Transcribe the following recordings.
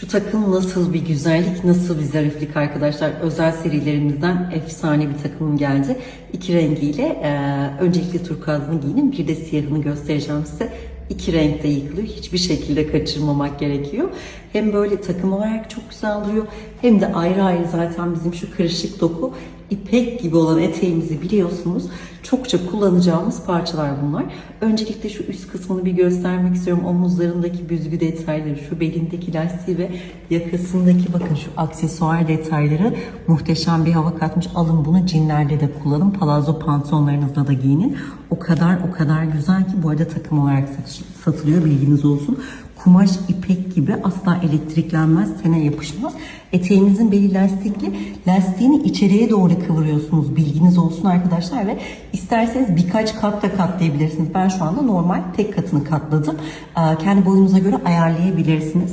Şu takım nasıl bir güzellik, nasıl bir zariflik arkadaşlar. Özel serilerimizden efsane bir takımım geldi. İki rengiyle e, öncelikle turkuazını giyinin bir de siyahını göstereceğim size. İki renkte yıkılıyor. Hiçbir şekilde kaçırmamak gerekiyor. Hem böyle takım olarak çok güzel duruyor. Hem de ayrı ayrı zaten bizim şu kırışık doku ipek gibi olan eteğimizi biliyorsunuz. Çokça kullanacağımız parçalar bunlar. Öncelikle şu üst kısmını bir göstermek istiyorum. Omuzlarındaki büzgü detayları, şu belindeki lastiği ve yakasındaki bakın şu aksesuar detayları muhteşem bir hava katmış. Alın bunu cinlerde de kullanın. Palazzo pantolonlarınızla da giyinin. O kadar o kadar güzel ki bu arada takım olarak satılıyor bilginiz olsun. Kumaş ipek gibi asla elektriklenmez, tene yapışmaz. Eteğinizin beli lastikli. Lastiğini içeriye doğru kıvırıyorsunuz. Bilginiz olsun arkadaşlar ve isterseniz birkaç kat da katlayabilirsiniz. Ben şu anda normal tek katını katladım. Kendi boyunuza göre ayarlayabilirsiniz.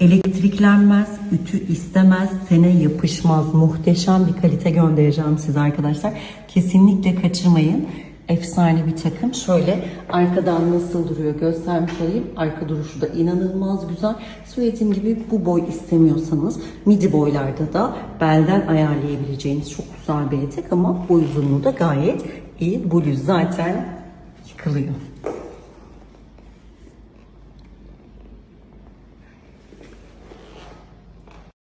Elektriklenmez, ütü istemez, tene yapışmaz. Muhteşem bir kalite göndereceğim size arkadaşlar. Kesinlikle kaçırmayın. Efsane bir takım. Şöyle arkadan nasıl duruyor göstermiş olayım. Arka duruşu da inanılmaz güzel. Söylediğim gibi bu boy istemiyorsanız midi boylarda da belden ayarlayabileceğiniz çok güzel bir etek ama boy uzunluğu da gayet iyi. Bluz zaten yıkılıyor.